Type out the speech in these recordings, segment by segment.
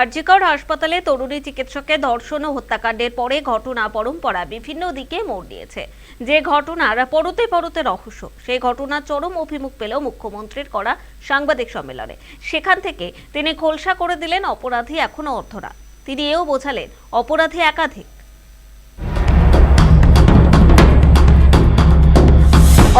আরজিকর হাসপাতালে তরুণী চিকিৎসকের ধর্ষণ ও হত্যাকাণ্ডের পরে ঘটনা পরম্পরা বিভিন্ন দিকে মোড় নিয়েছে। যে ঘটনার পরতে পরতে রহস্য, সেই ঘটনা চরম অভিমুখ পেল মুখ্যমন্ত্রীর করা সাংবাদিক সম্মেলনে। সেখান থেকে তিনি খোলসা করে দিলেন অপরাধী এখনও অর্ধরা তিনি এও বোঝালেন, অপরাধী একাধিক।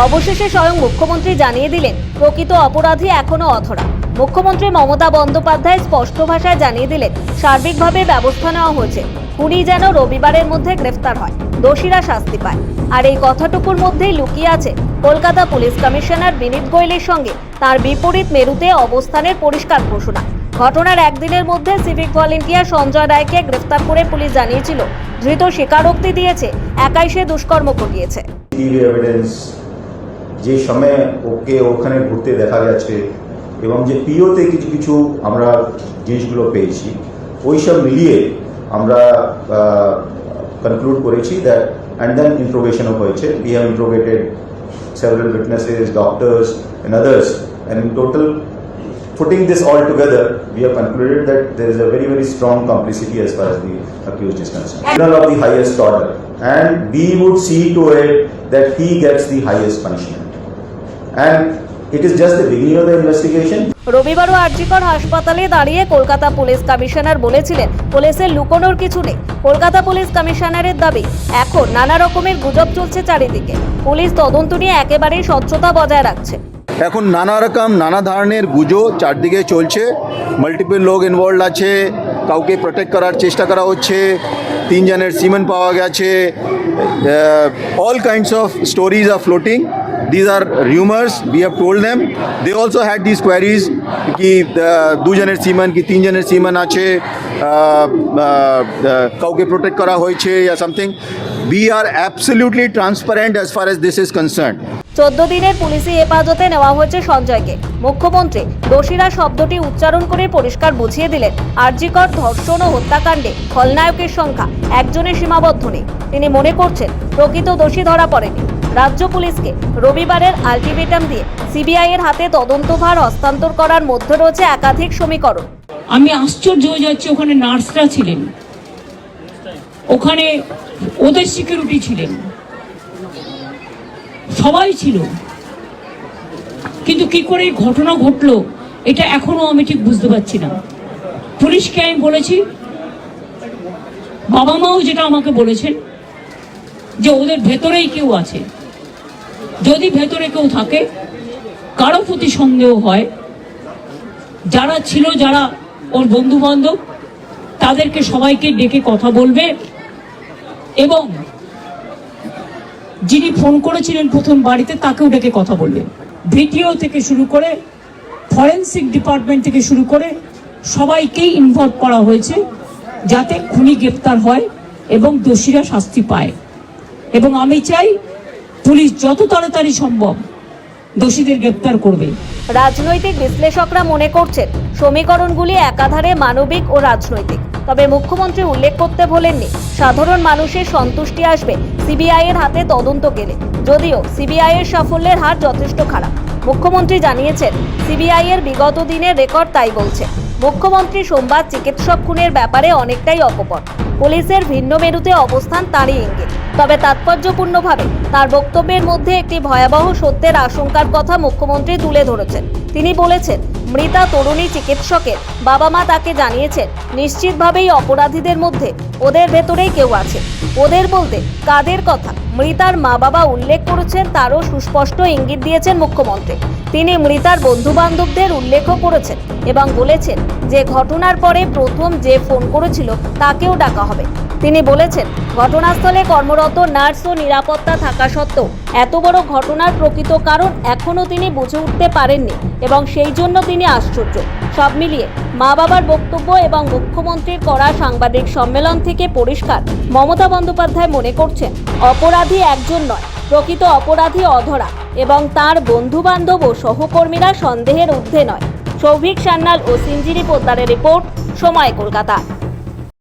অবশেষে স্বয়ং মুখ্যমন্ত্রী জানিয়ে দিলেন, প্রকৃত অপরাধী এখনও অধরা। মুখ্যমন্ত্রী মমতা বন্দ্যোপাধ্যায় স্পষ্ট ভাষায় জানিয়ে দিলেন, সার্বিকভাবে ব্যবস্থা নেওয়া হয়েছে। খুনি যেন রবিবারের মধ্যে গ্রেফতার হয়, দোষীরা শাস্তি পায়। আর এই কথাটুকুর মধ্যেই লুকিয়ে আছে কলকাতা পুলিশ কমিশনার বিনীত গোয়েলের সঙ্গে। তার বিপরীত মেরুতে অবস্থানের পরিষ্কার ঘোষণা। ঘটনার একদিনের মধ্যে সিভিক ভলেন্টিয়ার সঞ্জয় রায়কে গ্রেফতার করে পুলিশ জানিয়েছিল, ধৃত স্বীকারোক্তি দিয়েছে, একাই সে দুষ্কর্ম এভিডেন্স যে সময় ওকে ওখানে ঘুরতে দেখা গেছে এবং যে পিওতে কিছু কিছু আমরা জিনিসগুলো পেয়েছি ওই সব মিলিয়ে আমরা কনক্লুড করেছি দ্যাট অ্যান্ড দেন ইন্ট্রোগেশনও হয়েছে we have witnesses, doctors, and others. And in total, putting this all together, we have concluded that there is a very, very strong complicity as far as the accused is concerned. Criminal of the highest order. And we would see to it that he gets the highest punishment. And it is just the beginning of the investigation. রবিবারও আরজিকর হাসপাতালে দাঁড়িয়ে Kolkata police commissioner বলেছিলেন পুলিশের লুকোনোর কিছু নেই। Kolkata police কমিশনারের দাবি এখন নানা রকমের গুজব চলছে চারিদিকে। পুলিশ তদন্ত নিয়ে একেবারেই স্বচ্ছতা বজায় রাখছে। এখন নানা রকম নানা ধরনের গুজো চারদিকে চলছে। মাল্টিপল লোক ইনভলভ আছে কাউকে প্রোটেক্ট করার চেষ্টা করা হচ্ছে তিনজনের সিমেন্ট পাওয়া গেছে all kinds of stories are floating these are rumours we have told them they also had this queries কি দুজনের সিমেন কি তিনজনের সিমেন আছে কাউকে প্রোটেক্ট করা হয়েছে yeah something we are absolutely transparent as far as this is concern চোদ্দ দিনের পুলিশি হেফাজতে নেওয়া হয়েছে সঞ্জয়কে। মুখ্যমন্ত্রী দোষীরা শব্দটি উচ্চারণ করে পরিষ্কার বুঝিয়ে দিলেন। আরজিকর ধর্ষণ ও হত্যাকাণ্ডে খলনায়কের সংখ্যা একজনের সীমাবদ্ধ নেই। তিনি মনে করছেন, প্রকৃত দোষী ধরা পড়েনি। রাজ্য পুলিশকে রবিবারের আলটিমেটাম দিয়ে সিবিআই এর হাতে তদন্তভার হস্তান্তর করার মধ্যে রয়েছে একাধিক সমীকরণ। আমি আশ্চর্য হয়ে যাচ্ছি, ওখানে নার্সরা ছিলেন। ওখানে ওদের সিকিউরিটি ছিলেন। সবাই ছিল। কিন্তু কি করে এই ঘটনা ঘটলো, এটা এখনও আমি ঠিক বুঝতে পারছি না। পুলিশকে আমি বলেছি বাবা মাও যেটা আমাকে বলেছেন, যে ওদের ভেতরেই কেউ আছে। যদি ভেতরে কেউ থাকে, কারও প্রতি সন্দেহ হয়, যারা ছিল, যারা ওর বন্ধু বান্ধব তাদেরকে সবাইকে ডেকে কথা বলবে এবং যিনি ফোন করেছিলেন প্রথম বাড়িতে, তাকেও ডেকে কথা বলবে। ভিডিও থেকে শুরু করে, ফরেন্সিক ডিপার্টমেন্ট থেকে শুরু করে, সবাইকেই ইনভলভ করা হয়েছে যাতে খুনি গ্রেপ্তার হয় এবং দোষীরা শাস্তি পায়। এবং আমি চাই পুলিশ যত তাড়াতাড়ি সম্ভব দোষীদের গ্রেপ্তার করবে। রাজনৈতিক বিশ্লেষকরা মনে করছেন, সমীকরণগুলি একাধারে মানবিক ও রাজনৈতিক। তবে মুখ্যমন্ত্রী উল্লেখ করতে ভোলেননি সাধারণ মানুষের সন্তুষ্টি আসবে সিবিআই এর হাতে তদন্ত গেলে। যদিও সিবিআই এর সাফল্যের হার যথেষ্ট খারাপ। মুখ্যমন্ত্রী জানিয়েছেন, সিবিআই এর বিগত দিনের রেকর্ড তাই বলছে। মুখ্যমন্ত্রী সোমবার চিকিৎসক খুনের ব্যাপারে অনেকটাই অকপট। পুলিশের ভিন্ন মেরুতে অবস্থান তারই ইঙ্গিত। তবে তাৎপর্যপূর্ণভাবে তার বক্তব্যের মধ্যে একটি ভয়াবহ সত্যের আশঙ্কার কথা মুখ্যমন্ত্রী তুলে ধরেছেন। তিনি বলেছেন, মৃতা তরুণী চিকিৎসকের বাবা মা তাকে জানিয়েছেন, নিশ্চিতভাবেই অপরাধীদের মধ্যে ওদের ভেতরেই কেউ আছে। ওদের বলতে কাদের কথা? মৃতার মা বাবা উল্লেখ করেছেন, তারও সুস্পষ্ট ইঙ্গিত দিয়েছেন মুখ্যমন্ত্রী। তিনি মৃতার বন্ধু বান্ধবদের উল্লেখও করেছেন এবং বলেছেন, যে ঘটনার পরে প্রথম যে ফোন করেছিল, তাকেও ডাকা হবে। তিনি বলেছেন, ঘটনাস্থলে কর্মরত নার্স ও নিরাপত্তা থাকা সত্ত্বেও এত বড় ঘটনার প্রকৃত কারণ এখনও তিনি বুঝে উঠতে পারেননি এবং সেই জন্য তিনি আশ্চর্য। সব মিলিয়ে মা বাবার বক্তব্য এবং মুখ্যমন্ত্রীর করা সাংবাদিক সম্মেলন থেকে পরিষ্কার মমতা বন্দ্যোপাধ্যায় মনে করছেন, অপরাধী একজন নয়, প্রকৃত অপরাধী অধরা এবং তার বন্ধু বান্ধব ও সহকর্মীরা সন্দেহের ঊর্ধ্বে নয়। সৌভিক সান্যাল ও সিঞ্জিরি পোদ্দারের রিপোর্ট, সময় কলকাতা।